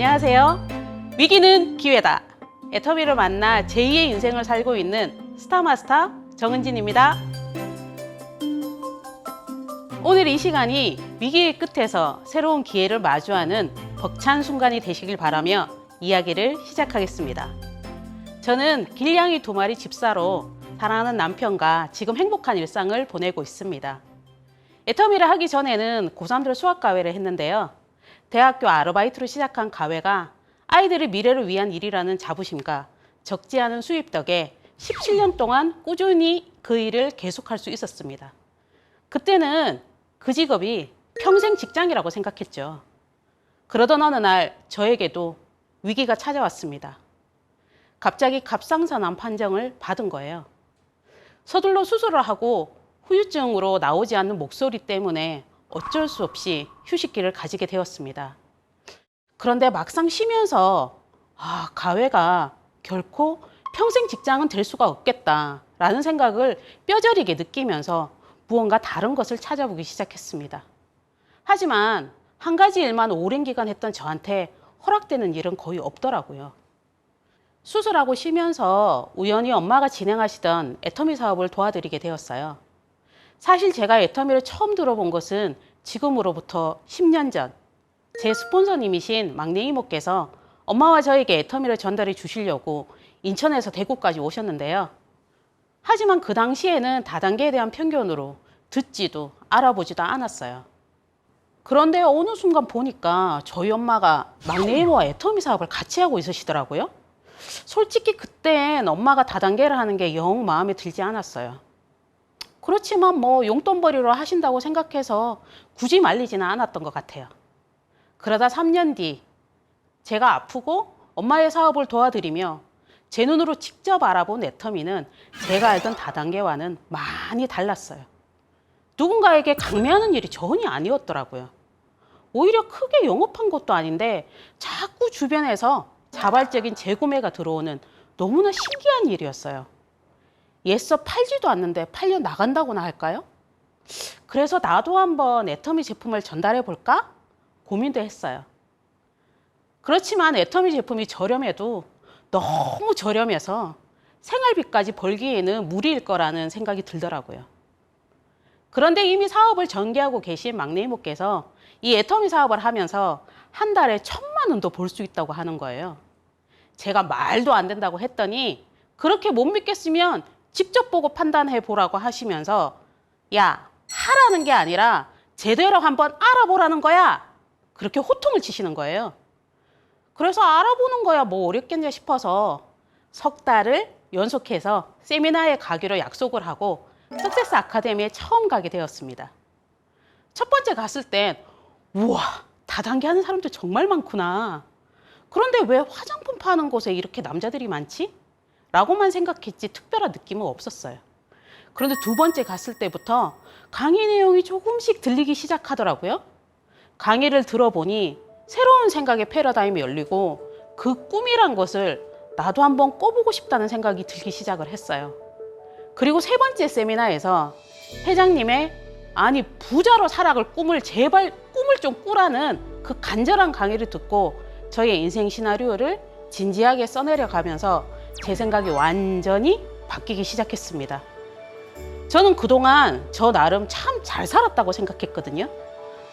안녕하세요. 위기는 기회다. 애터미를 만나 제2의 인생을 살고 있는 스타마스터 정은진입니다. 오늘 이 시간이 위기의 끝에서 새로운 기회를 마주하는 벅찬 순간이 되시길 바라며 이야기를 시작하겠습니다. 저는 길냥이 두 마리 집사로 사랑하는 남편과 지금 행복한 일상을 보내고 있습니다. 애터미를 하기 전에는 고3들 수학과외를 했는데요. 대학교 아르바이트로 시작한 과외가 아이들의 미래를 위한 일이라는 자부심과 적지 않은 수입 덕에 17년 동안 꾸준히 그 일을 계속할 수 있었습니다. 그때는 그 직업이 평생 직장이라고 생각했죠. 그러던 어느 날 저에게도 위기가 찾아왔습니다. 갑자기 갑상선암 판정을 받은 거예요. 서둘러 수술을 하고 후유증으로 나오지 않는 목소리 때문에 어쩔 수 없이 휴식기를 가지게 되었습니다. 그런데 막상 쉬면서 아, 가외가 결코 평생 직장은 될 수가 없겠다라는 생각을 뼈저리게 느끼면서 무언가 다른 것을 찾아보기 시작했습니다. 하지만 한 가지 일만 오랜 기간 했던 저한테 허락되는 일은 거의 없더라고요. 수술하고 쉬면서 우연히 엄마가 진행하시던 애터미 사업을 도와드리게 되었어요. 사실 제가 애터미를 처음 들어본 것은 지금으로부터 10년 전 제 스폰서님이신 막내 이모께서 엄마와 저에게 애터미를 전달해 주시려고 인천에서 대구까지 오셨는데요. 하지만 그 당시에는 다단계에 대한 편견으로 듣지도 알아보지도 않았어요. 그런데 어느 순간 보니까 저희 엄마가 막내 이모와 애터미 사업을 같이 하고 있으시더라고요. 솔직히 그땐 엄마가 다단계를 하는 게 영 마음에 들지 않았어요. 그렇지만 뭐 용돈벌이로 하신다고 생각해서 굳이 말리지는 않았던 것 같아요. 그러다 3년 뒤 제가 아프고 엄마의 사업을 도와드리며 제 눈으로 직접 알아본 애터미는 제가 알던 다단계와는 많이 달랐어요. 누군가에게 강매하는 일이 전혀 아니었더라고요. 오히려 크게 영업한 것도 아닌데 자꾸 주변에서 자발적인 재구매가 들어오는 너무나 신기한 일이었어요. 예서 팔지도 않는데 팔려 나간다고나 할까요? 그래서 나도 한번 애터미 제품을 전달해 볼까? 고민도 했어요. 그렇지만 애터미 제품이 저렴해도 너무 저렴해서 생활비까지 벌기에는 무리일 거라는 생각이 들더라고요. 그런데 이미 사업을 전개하고 계신 막내 이모께서 이 애터미 사업을 하면서 한 달에 천만 원도 벌 수 있다고 하는 거예요. 제가 말도 안 된다고 했더니 그렇게 못 믿겠으면 직접 보고 판단해 보라고 하시면서 야, 하라는 게 아니라 제대로 한번 알아보라는 거야. 그렇게 호통을 치시는 거예요. 그래서 알아보는 거야 뭐 어렵겠냐 싶어서 석 달을 연속해서 세미나에 가기로 약속을 하고 석세스 아카데미에 처음 가게 되었습니다. 첫 번째 갔을 땐 우와 다단계 하는 사람들 정말 많구나. 그런데 왜 화장품 파는 곳에 이렇게 남자들이 많지? 라고만 생각했지 특별한 느낌은 없었어요. 그런데 두 번째 갔을 때부터 강의 내용이 조금씩 들리기 시작하더라고요. 강의를 들어보니 새로운 생각의 패러다임이 열리고 그 꿈이란 것을 나도 한번 꿔보고 싶다는 생각이 들기 시작을 했어요. 그리고 세 번째 세미나에서 회장님의 아니 부자로 살아갈 꿈을 제발 꿈을 좀 꾸라는 그 간절한 강의를 듣고 저의 인생 시나리오를 진지하게 써내려 가면서 제 생각이 완전히 바뀌기 시작했습니다. 저는 그동안 저 나름 참 잘 살았다고 생각했거든요.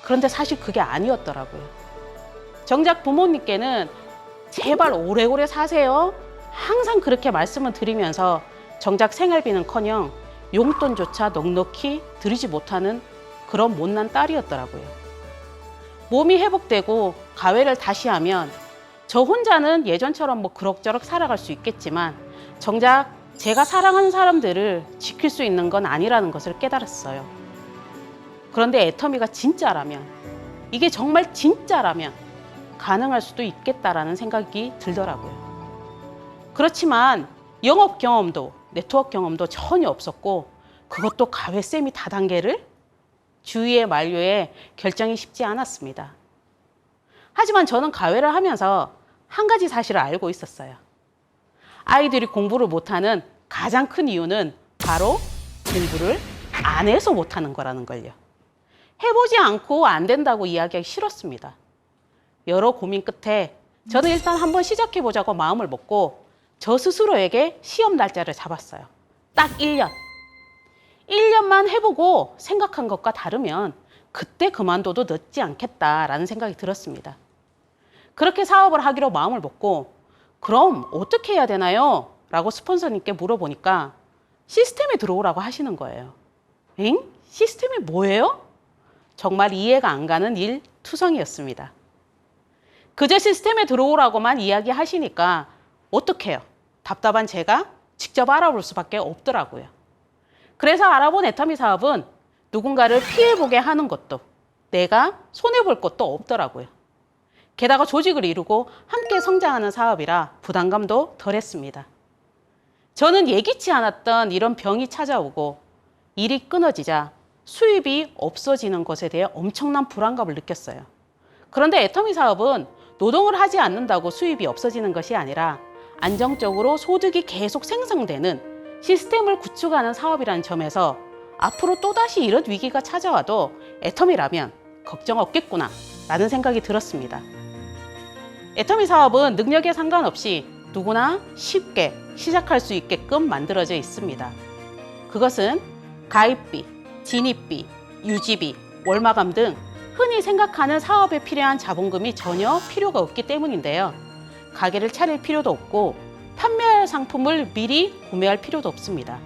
그런데 사실 그게 아니었더라고요. 정작 부모님께는 제발 오래오래 사세요. 항상 그렇게 말씀을 드리면서 정작 생활비는 커녕 용돈조차 넉넉히 드리지 못하는 그런 못난 딸이었더라고요. 몸이 회복되고 가회를 다시 하면 저 혼자는 예전처럼 뭐 그럭저럭 살아갈 수 있겠지만 정작 제가 사랑하는 사람들을 지킬 수 있는 건 아니라는 것을 깨달았어요. 그런데 애터미가 진짜라면 이게 정말 진짜라면 가능할 수도 있겠다라는 생각이 들더라고요. 그렇지만 영업 경험도 네트워크 경험도 전혀 없었고 그것도 가회쌤이 다단계를 주위의 만류에 결정이 쉽지 않았습니다. 하지만 저는 가회를 하면서 한 가지 사실을 알고 있었어요. 아이들이 공부를 못하는 가장 큰 이유는 바로 공부를 안 해서 못하는 거라는 걸요. 해보지 않고 안 된다고 이야기하기 싫었습니다. 여러 고민 끝에 저는 일단 한번 시작해 보자고 마음을 먹고 저 스스로에게 시험 날짜를 잡았어요. 딱 1년. 1년만 해보고 생각한 것과 다르면 그때 그만둬도 늦지 않겠다라는 생각이 들었습니다. 그렇게 사업을 하기로 마음을 먹고 그럼 어떻게 해야 되나요? 라고 스폰서님께 물어보니까 시스템에 들어오라고 하시는 거예요. 엥? 시스템이 뭐예요? 정말 이해가 안 가는 일 투성이었습니다. 그저 시스템에 들어오라고만 이야기하시니까 어떡해요? 답답한 제가 직접 알아볼 수밖에 없더라고요. 그래서 알아본 애터미 사업은 누군가를 피해보게 하는 것도 내가 손해볼 것도 없더라고요. 게다가 조직을 이루고 함께 성장하는 사업이라 부담감도 덜했습니다. 저는 예기치 않았던 이런 병이 찾아오고 일이 끊어지자 수입이 없어지는 것에 대해 엄청난 불안감을 느꼈어요. 그런데 애터미 사업은 노동을 하지 않는다고 수입이 없어지는 것이 아니라 안정적으로 소득이 계속 생성되는 시스템을 구축하는 사업이라는 점에서 앞으로 또다시 이런 위기가 찾아와도 애터미라면 걱정 없겠구나 라는 생각이 들었습니다. 애터미 사업은 능력에 상관없이 누구나 쉽게 시작할 수 있게끔 만들어져 있습니다. 그것은 가입비, 진입비, 유지비, 월마감 등 흔히 생각하는 사업에 필요한 자본금이 전혀 필요가 없기 때문인데요. 가게를 차릴 필요도 없고 판매할 상품을 미리 구매할 필요도 없습니다.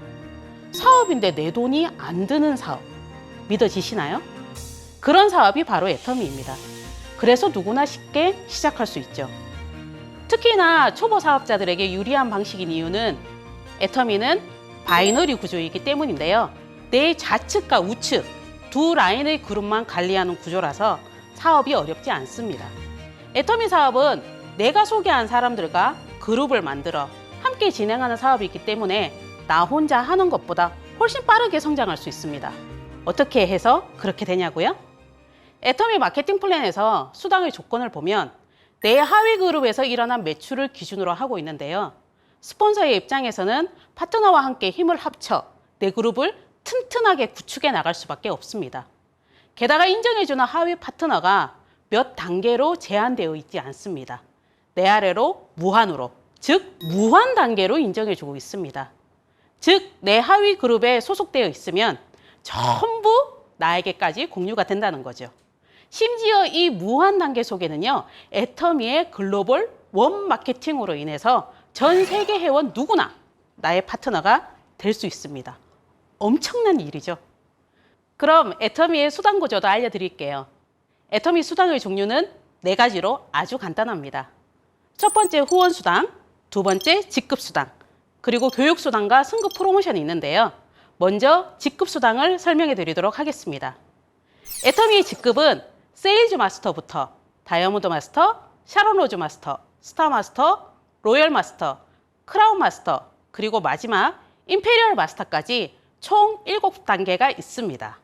사업인데 내 돈이 안 드는 사업 믿어지시나요? 그런 사업이 바로 애터미입니다. 그래서 누구나 쉽게 시작할 수 있죠. 특히나 초보 사업자들에게 유리한 방식인 이유는 애터미는 바이너리 구조이기 때문인데요. 내 좌측과 우측 두 라인의 그룹만 관리하는 구조라서 사업이 어렵지 않습니다. 애터미 사업은 내가 소개한 사람들과 그룹을 만들어 함께 진행하는 사업이기 때문에 나 혼자 하는 것보다 훨씬 빠르게 성장할 수 있습니다. 어떻게 해서 그렇게 되냐고요? 애터미 마케팅 플랜에서 수당의 조건을 보면 내 하위 그룹에서 일어난 매출을 기준으로 하고 있는데요. 스폰서의 입장에서는 파트너와 함께 힘을 합쳐 내 그룹을 튼튼하게 구축해 나갈 수밖에 없습니다. 게다가 인정해주는 하위 파트너가 몇 단계로 제한되어 있지 않습니다. 내 아래로 무한으로, 즉 무한 단계로 인정해주고 있습니다. 즉 내 하위 그룹에 소속되어 있으면 전부 나에게까지 공유가 된다는 거죠. 심지어 이 무한 단계 속에는요, 애터미의 글로벌 원 마케팅으로 인해서 전 세계 회원 누구나 나의 파트너가 될 수 있습니다. 엄청난 일이죠. 그럼 애터미의 수당 구조도 알려드릴게요. 애터미 수당의 종류는 네 가지로 아주 간단합니다. 첫 번째 후원 수당, 두 번째 직급 수당, 그리고 교육 수당과 승급 프로모션이 있는데요. 먼저 직급 수당을 설명해 드리도록 하겠습니다. 애터미의 직급은 세일즈 마스터부터 다이아몬드 마스터, 샤론로즈 마스터, 스타 마스터, 로열 마스터, 크라운 마스터, 그리고 마지막 임페리얼 마스터까지 총 7단계가 있습니다.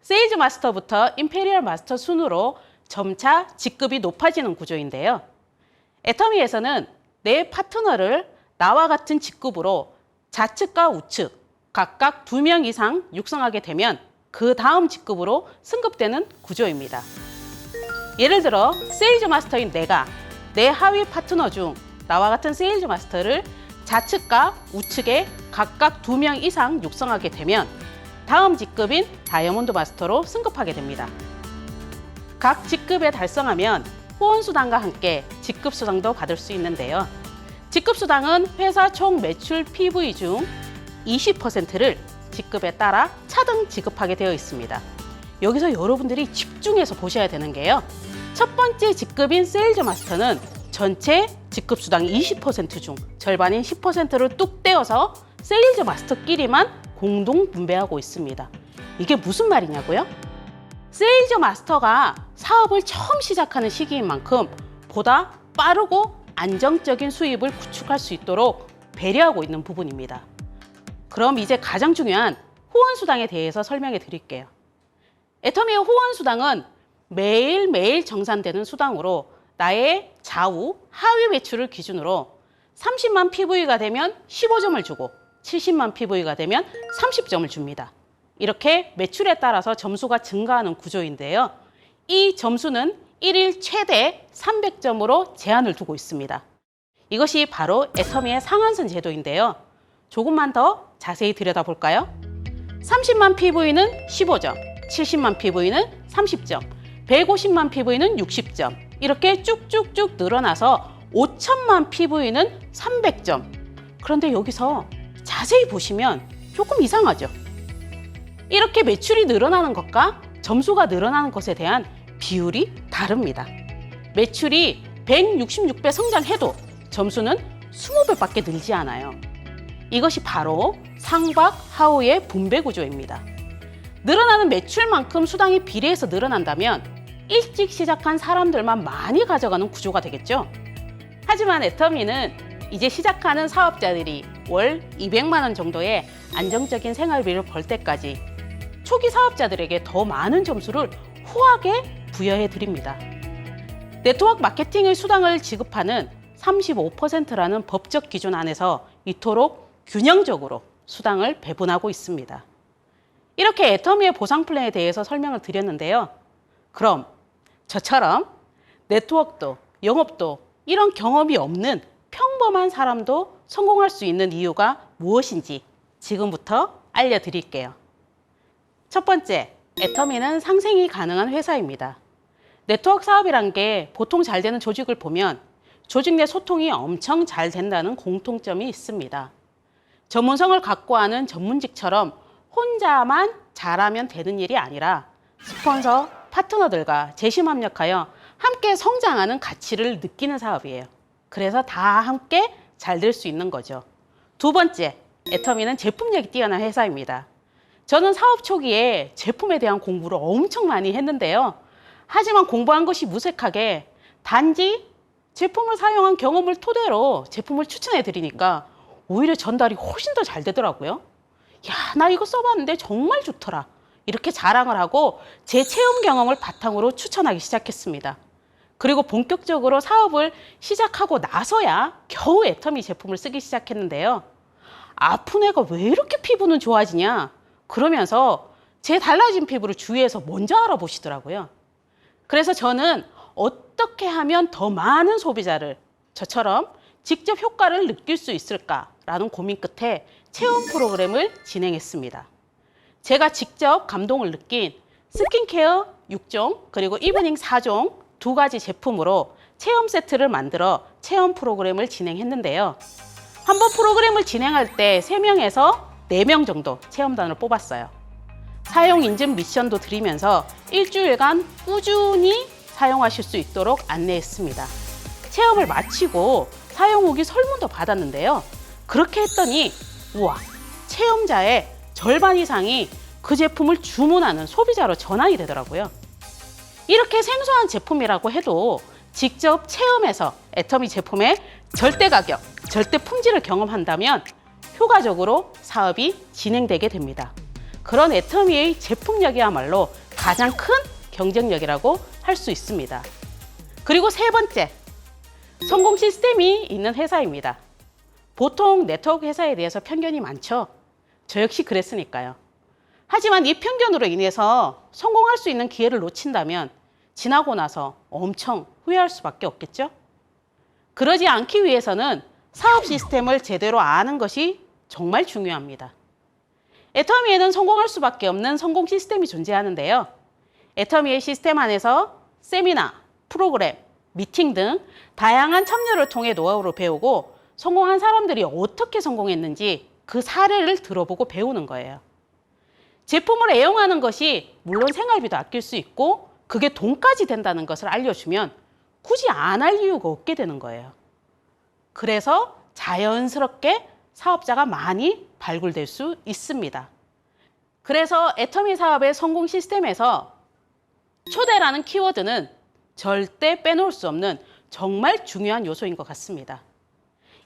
세일즈 마스터부터 임페리얼 마스터 순으로 점차 직급이 높아지는 구조인데요. 애터미에서는 내 파트너를 나와 같은 직급으로 좌측과 우측 각각 두 명 이상 육성하게 되면 그 다음 직급으로 승급되는 구조입니다. 예를 들어 세일즈 마스터인 내가 내 하위 파트너 중 나와 같은 세일즈 마스터를 좌측과 우측에 각각 두 명 이상 육성하게 되면 다음 직급인 다이아몬드 마스터로 승급하게 됩니다. 각 직급에 달성하면 후원 수당과 함께 직급 수당도 받을 수 있는데요. 직급 수당은 회사 총 매출 PV 중 20%를 직급에 따라 차등 지급하게 되어 있습니다. 여기서 여러분들이 집중해서 보셔야 되는 게요. 첫 번째 직급인 세일즈 마스터는 전체 직급 수당 20%중 절반인 10%를 뚝 떼어서 세일즈 마스터끼리만 공동 분배하고 있습니다. 이게 무슨 말이냐고요? 세일즈 마스터가 사업을 처음 시작하는 시기인 만큼 보다 빠르고 안정적인 수입을 구축할 수 있도록 배려하고 있는 부분입니다. 그럼 이제 가장 중요한 후원 수당에 대해서 설명해 드릴게요. 애터미의 후원 수당은 매일매일 정산되는 수당으로 나의 좌우, 하위 매출을 기준으로 30만 PV가 되면 15점을 주고 70만 PV가 되면 30점을 줍니다. 이렇게 매출에 따라서 점수가 증가하는 구조인데요. 이 점수는 일일 최대 300점으로 제한을 두고 있습니다. 이것이 바로 애터미의 상한선 제도인데요. 조금만 더 자세히 들여다볼까요? 30만 PV는 15점, 70만 PV는 30점, 150만 PV는 60점. 이렇게 쭉쭉쭉 늘어나서 5천만 PV는 300점. 그런데 여기서 자세히 보시면 조금 이상하죠? 이렇게 매출이 늘어나는 것과 점수가 늘어나는 것에 대한 비율이 다릅니다. 매출이 166배 성장해도 점수는 20배밖에 늘지 않아요. 이것이 바로 상박 하우의 분배 구조입니다. 늘어나는 매출만큼 수당이 비례해서 늘어난다면 일찍 시작한 사람들만 많이 가져가는 구조가 되겠죠. 하지만 애터미는 이제 시작하는 사업자들이 월 200만 원 정도의 안정적인 생활비를 벌 때까지 초기 사업자들에게 더 많은 점수를 후하게 부여해 드립니다. 네트워크 마케팅의 수당을 지급하는 35%라는 법적 기준 안에서 이토록 균형적으로 수당을 배분하고 있습니다. 이렇게 애터미의 보상 플랜에 대해서 설명을 드렸는데요. 그럼 저처럼 네트워크도 영업도 이런 경험이 없는 평범한 사람도 성공할 수 있는 이유가 무엇인지 지금부터 알려드릴게요. 첫 번째, 애터미는 상생이 가능한 회사입니다. 네트워크 사업이란 게 보통 잘 되는 조직을 보면 조직 내 소통이 엄청 잘 된다는 공통점이 있습니다. 전문성을 갖고 하는 전문직처럼 혼자만 잘하면 되는 일이 아니라 스폰서, 파트너들과 재심 협력하여 함께 성장하는 가치를 느끼는 사업이에요. 그래서 다 함께 잘 될 수 있는 거죠. 두 번째, 애터미는 제품력이 뛰어난 회사입니다. 저는 사업 초기에 제품에 대한 공부를 엄청 많이 했는데요. 하지만 공부한 것이 무색하게 단지 제품을 사용한 경험을 토대로 제품을 추천해 드리니까 오히려 전달이 훨씬 더 잘 되더라고요. 야, 나 이거 써봤는데 정말 좋더라. 이렇게 자랑을 하고 제 체험 경험을 바탕으로 추천하기 시작했습니다. 그리고 본격적으로 사업을 시작하고 나서야 겨우 애터미 제품을 쓰기 시작했는데요. 아픈 애가 왜 이렇게 피부는 좋아지냐? 그러면서 제 달라진 피부를 주위에서 먼저 알아보시더라고요. 그래서 저는 어떻게 하면 더 많은 소비자를 저처럼 직접 효과를 느낄 수 있을까 라는 고민 끝에 체험 프로그램을 진행했습니다. 제가 직접 감동을 느낀 스킨케어 6종 그리고 이브닝 4종 두 가지 제품으로 체험 세트를 만들어 체험 프로그램을 진행했는데요. 한 번 프로그램을 진행할 때 3명에서 4명 정도 체험단을 뽑았어요. 사용 인증 미션도 드리면서 일주일간 꾸준히 사용하실 수 있도록 안내했습니다. 체험을 마치고 사용 후기 설문도 받았는데요. 그렇게 했더니 우와 체험자의 절반 이상이 그 제품을 주문하는 소비자로 전환이 되더라고요. 이렇게 생소한 제품이라고 해도 직접 체험해서 애터미 제품의 절대 가격, 절대 품질을 경험한다면 효과적으로 사업이 진행되게 됩니다. 그런 애터미의 제품력이야말로 가장 큰 경쟁력이라고 할 수 있습니다. 그리고 세 번째, 성공 시스템이 있는 회사입니다. 보통 네트워크 회사에 대해서 편견이 많죠. 저 역시 그랬으니까요. 하지만 이 편견으로 인해서 성공할 수 있는 기회를 놓친다면 지나고 나서 엄청 후회할 수밖에 없겠죠. 그러지 않기 위해서는 사업 시스템을 제대로 아는 것이 정말 중요합니다. 애터미에는 성공할 수밖에 없는 성공 시스템이 존재하는데요. 애터미의 시스템 안에서 세미나, 프로그램, 미팅 등 다양한 참여를 통해 노하우를 배우고 성공한 사람들이 어떻게 성공했는지 그 사례를 들어보고 배우는 거예요. 제품을 애용하는 것이 물론 생활비도 아낄 수 있고 그게 돈까지 된다는 것을 알려주면 굳이 안 할 이유가 없게 되는 거예요. 그래서 자연스럽게 사업자가 많이 발굴될 수 있습니다. 그래서 애터미 사업의 성공 시스템에서 초대라는 키워드는 절대 빼놓을 수 없는 정말 중요한 요소인 것 같습니다.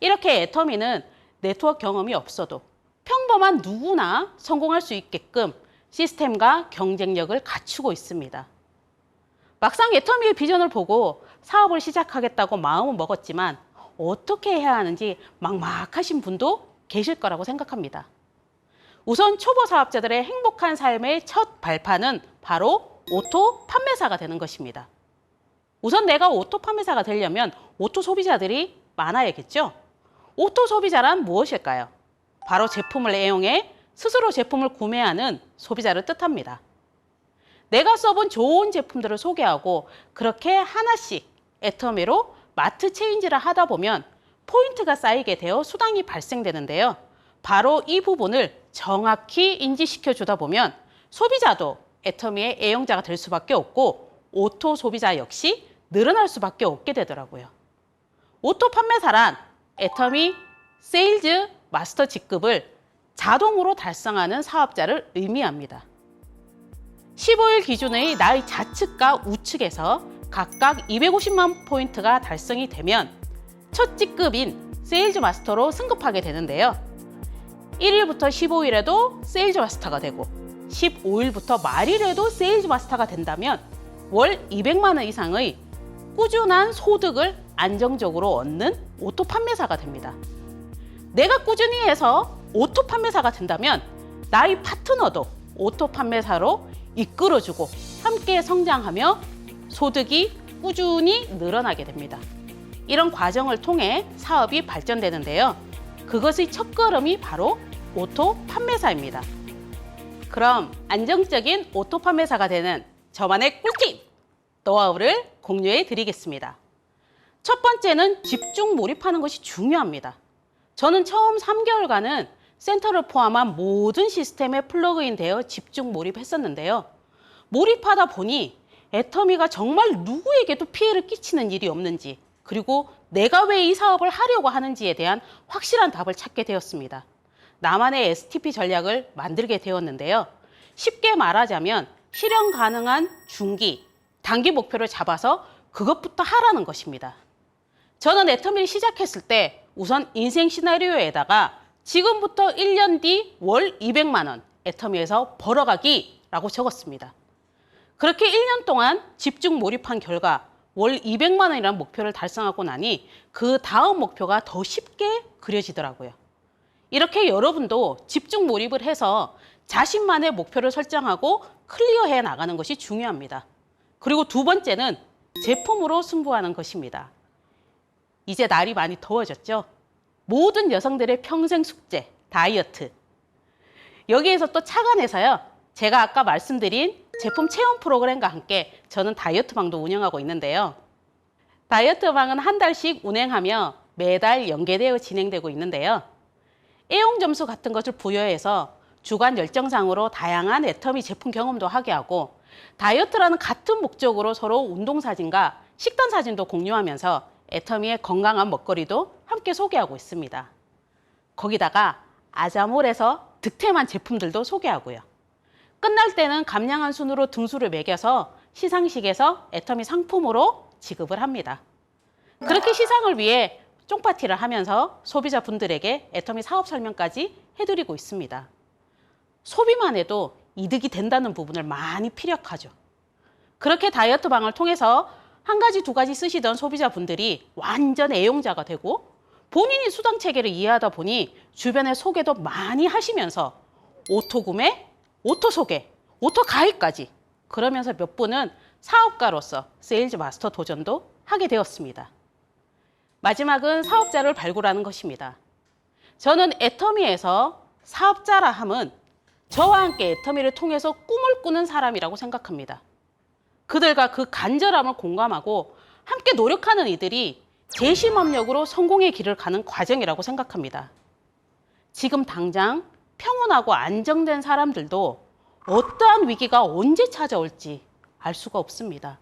이렇게 애터미는 네트워크 경험이 없어도 평범한 누구나 성공할 수 있게끔 시스템과 경쟁력을 갖추고 있습니다. 막상 애터미의 비전을 보고 사업을 시작하겠다고 마음은 먹었지만 어떻게 해야 하는지 막막하신 분도 계실 거라고 생각합니다. 우선 초보 사업자들의 행복한 삶의 첫 발판은 바로 오토 판매사가 되는 것입니다. 우선 내가 오토 판매사가 되려면 오토 소비자들이 많아야겠죠? 오토 소비자란 무엇일까요? 바로 제품을 애용해 스스로 제품을 구매하는 소비자를 뜻합니다. 내가 써본 좋은 제품들을 소개하고 그렇게 하나씩 애터미로 마트 체인지를 하다 보면 포인트가 쌓이게 되어 수당이 발생되는데요. 바로 이 부분을 정확히 인지시켜 주다 보면 소비자도 애터미의 애용자가 될 수밖에 없고 오토 소비자 역시 늘어날 수밖에 없게 되더라고요. 오토 판매사란 애터미 세일즈 마스터 직급을 자동으로 달성하는 사업자를 의미합니다. 15일 기준의 나의 좌측과 우측에서 각각 250만 포인트가 달성이 되면 첫 직급인 세일즈 마스터로 승급하게 되는데요. 1일부터 15일에도 세일즈 마스터가 되고 15일부터 말일에도 세일즈 마스터가 된다면 월 200만 원 이상의 꾸준한 소득을 안정적으로 얻는 오토 판매사가 됩니다. 내가 꾸준히 해서 오토 판매사가 된다면 나의 파트너도 오토 판매사로 이끌어주고 함께 성장하며 소득이 꾸준히 늘어나게 됩니다. 이런 과정을 통해 사업이 발전되는데요. 그것의 첫 걸음이 바로 오토 판매사입니다. 그럼 안정적인 오토 판매사가 되는 저만의 꿀팁 노하우를 공유해 드리겠습니다. 첫 번째는 집중 몰입하는 것이 중요합니다. 저는 처음 3개월간은 센터를 포함한 모든 시스템에 플러그인 되어 집중 몰입했었는데요. 몰입하다 보니 애터미가 정말 누구에게도 피해를 끼치는 일이 없는지 그리고 내가 왜 이 사업을 하려고 하는지에 대한 확실한 답을 찾게 되었습니다. 나만의 STP 전략을 만들게 되었는데요. 쉽게 말하자면 실현 가능한 중기, 단기 목표를 잡아서 그것부터 하라는 것입니다. 저는 애터미를 시작했을 때 우선 인생 시나리오에다가 지금부터 1년 뒤 월 200만 원 애터미에서 벌어가기라고 적었습니다. 그렇게 1년 동안 집중 몰입한 결과 월 200만 원이라는 목표를 달성하고 나니 그 다음 목표가 더 쉽게 그려지더라고요. 이렇게 여러분도 집중 몰입을 해서 자신만의 목표를 설정하고 클리어해 나가는 것이 중요합니다. 그리고 두 번째는 제품으로 승부하는 것입니다. 이제 날이 많이 더워졌죠? 모든 여성들의 평생 숙제, 다이어트. 여기에서 또 착안해서요. 제가 아까 말씀드린 제품 체험 프로그램과 함께 저는 다이어트 방도 운영하고 있는데요. 다이어트 방은 한 달씩 운행하며 매달 연계되어 진행되고 있는데요. 애용 점수 같은 것을 부여해서 주간 열정상으로 다양한 애터미 제품 경험도 하게 하고 다이어트라는 같은 목적으로 서로 운동 사진과 식단 사진도 공유하면서 애터미의 건강한 먹거리도 함께 소개하고 있습니다. 거기다가 아자몰에서 득템한 제품들도 소개하고요. 끝날 때는 감량한 순으로 등수를 매겨서 시상식에서 애터미 상품으로 지급을 합니다. 그렇게 시상을 위해 쫑파티를 하면서 소비자분들에게 애터미 사업 설명까지 해드리고 있습니다. 소비만 해도 이득이 된다는 부분을 많이 피력하죠. 그렇게 다이어트 방을 통해서 한 가지, 두 가지 쓰시던 소비자분들이 완전 애용자가 되고 본인이 수당 체계를 이해하다 보니 주변에 소개도 많이 하시면서 오토 구매, 오토 소개, 오토 가입까지 그러면서 몇 분은 사업가로서 세일즈 마스터 도전도 하게 되었습니다. 마지막은 사업자를 발굴하는 것입니다. 저는 애터미에서 사업자라 함은 저와 함께 애터미를 통해서 꿈을 꾸는 사람이라고 생각합니다. 그들과 그 간절함을 공감하고 함께 노력하는 이들이 재심업력으로 성공의 길을 가는 과정이라고 생각합니다. 지금 당장 평온하고 안정된 사람들도 어떠한 위기가 언제 찾아올지 알 수가 없습니다.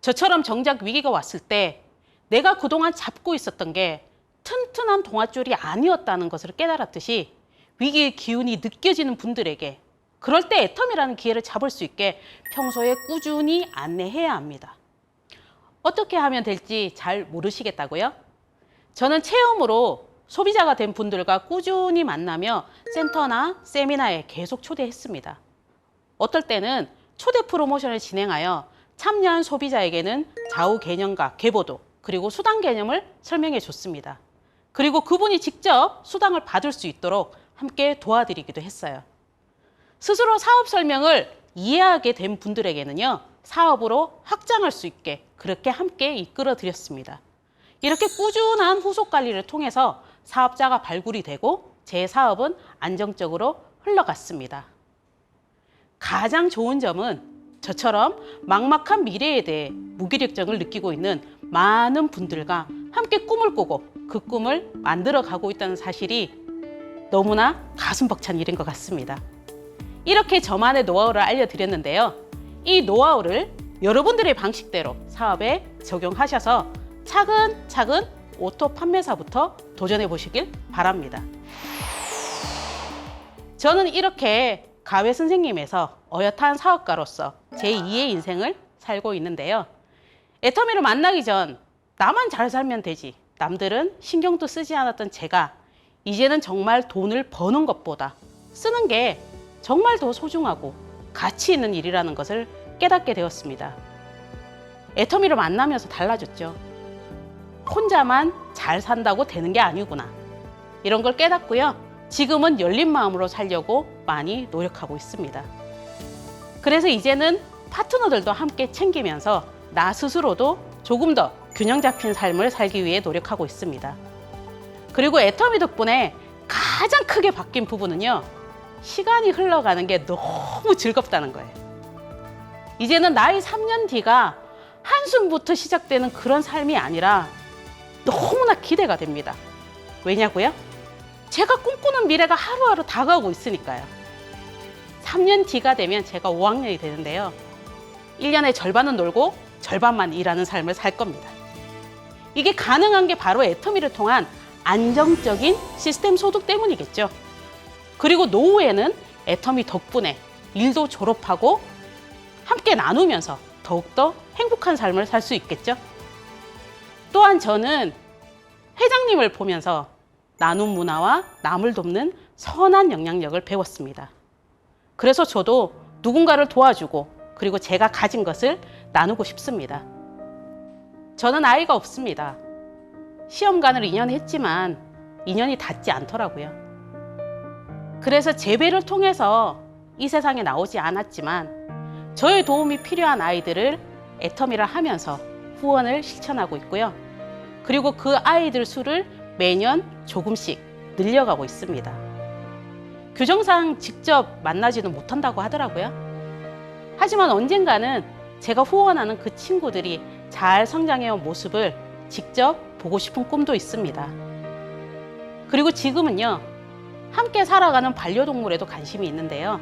저처럼 정작 위기가 왔을 때 내가 그동안 잡고 있었던 게 튼튼한 동아줄이 아니었다는 것을 깨달았듯이 위기의 기운이 느껴지는 분들에게 그럴 때 애텀이라는 기회를 잡을 수 있게 평소에 꾸준히 안내해야 합니다. 어떻게 하면 될지 잘 모르시겠다고요? 저는 체험으로 소비자가 된 분들과 꾸준히 만나며 센터나 세미나에 계속 초대했습니다. 어떨 때는 초대 프로모션을 진행하여 참여한 소비자에게는 좌우 개념과 계보도 그리고 수당 개념을 설명해 줬습니다. 그리고 그분이 직접 수당을 받을 수 있도록 함께 도와드리기도 했어요. 스스로 사업 설명을 이해하게 된 분들에게는요, 사업으로 확장할 수 있게 그렇게 함께 이끌어 드렸습니다. 이렇게 꾸준한 후속 관리를 통해서 사업자가 발굴이 되고 제 사업은 안정적으로 흘러갔습니다. 가장 좋은 점은 저처럼 막막한 미래에 대해 무기력증을 느끼고 있는 많은 분들과 함께 꿈을 꾸고 그 꿈을 만들어 가고 있다는 사실이 너무나 가슴 벅찬 일인 것 같습니다. 이렇게 저만의 노하우를 알려드렸는데요. 이 노하우를 여러분들의 방식대로 사업에 적용하셔서 차근차근 오토 판매사부터 도전해 보시길 바랍니다. 저는 이렇게 가외 선생님에서 어엿한 사업가로서 제2의 인생을 살고 있는데요. 애터미를 만나기 전 나만 잘 살면 되지. 남들은 신경도 쓰지 않았던 제가 이제는 정말 돈을 버는 것보다 쓰는 게 정말 더 소중하고 가치 있는 일이라는 것을 깨닫게 되었습니다. 애터미를 만나면서 달라졌죠. 혼자만 잘 산다고 되는 게 아니구나. 이런 걸 깨닫고요. 지금은 열린 마음으로 살려고 많이 노력하고 있습니다. 그래서 이제는 파트너들도 함께 챙기면서 나 스스로도 조금 더 균형 잡힌 삶을 살기 위해 노력하고 있습니다. 그리고 애터미 덕분에 가장 크게 바뀐 부분은요. 시간이 흘러가는 게 너무 즐겁다는 거예요. 이제는 나이 3년 뒤가 한숨부터 시작되는 그런 삶이 아니라 너무나 기대가 됩니다. 왜냐고요? 제가 꿈꾸는 미래가 하루하루 다가오고 있으니까요. 3년 뒤가 되면 제가 5학년이 되는데요. 1년의 절반은 놀고 절반만 일하는 삶을 살 겁니다. 이게 가능한 게 바로 애터미를 통한 안정적인 시스템 소득 때문이겠죠. 그리고 노후에는 애터미 덕분에 일도 졸업하고 함께 나누면서 더욱더 행복한 삶을 살 수 있겠죠. 또한 저는 회장님을 보면서 나눔 문화와 남을 돕는 선한 영향력을 배웠습니다. 그래서 저도 누군가를 도와주고 그리고 제가 가진 것을 나누고 싶습니다. 저는 아이가 없습니다. 시험관을 2년 했지만 인연이 닿지 않더라고요. 그래서 재배를 통해서 이 세상에 나오지 않았지만 저의 도움이 필요한 아이들을 애터미를 하면서 후원을 실천하고 있고요. 그리고 그 아이들 수를 매년 조금씩 늘려가고 있습니다. 규정상 직접 만나지는 못한다고 하더라고요. 하지만 언젠가는 제가 후원하는 그 친구들이 잘 성장해온 모습을 직접 보고 싶은 꿈도 있습니다. 그리고 지금은요, 함께 살아가는 반려동물에도 관심이 있는데요.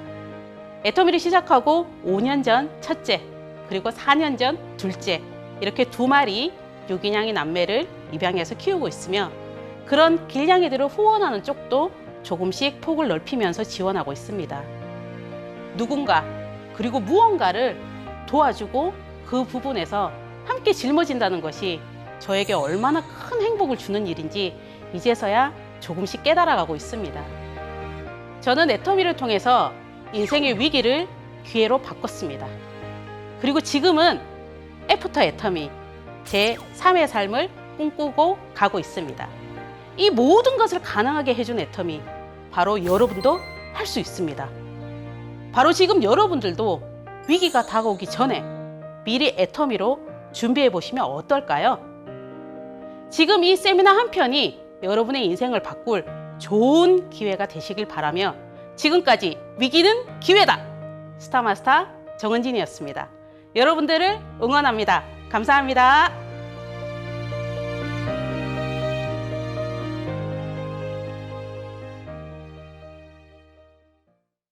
애터미를 시작하고 5년 전 첫째, 그리고 4년 전 둘째, 이렇게 두 마리 유기냥이 남매를 입양해서 키우고 있으며 그런 길냥이들을 후원하는 쪽도 조금씩 폭을 넓히면서 지원하고 있습니다. 누군가 그리고 무언가를 도와주고 그 부분에서 함께 짊어진다는 것이 저에게 얼마나 큰 행복을 주는 일인지 이제서야 조금씩 깨달아가고 있습니다. 저는 애터미를 통해서 인생의 위기를 기회로 바꿨습니다. 그리고 지금은 애프터 애터미 제 3의 삶을 꿈꾸고 가고 있습니다. 이 모든 것을 가능하게 해준 애터미 바로 여러분도 할 수 있습니다. 바로 지금 여러분들도 위기가 다가오기 전에 미리 애터미로 준비해 보시면 어떨까요? 지금 이 세미나 한 편이 여러분의 인생을 바꿀 좋은 기회가 되시길 바라며 지금까지 위기는 기회다! 스타마스터 정은진이었습니다. 여러분들을 응원합니다. 감사합니다.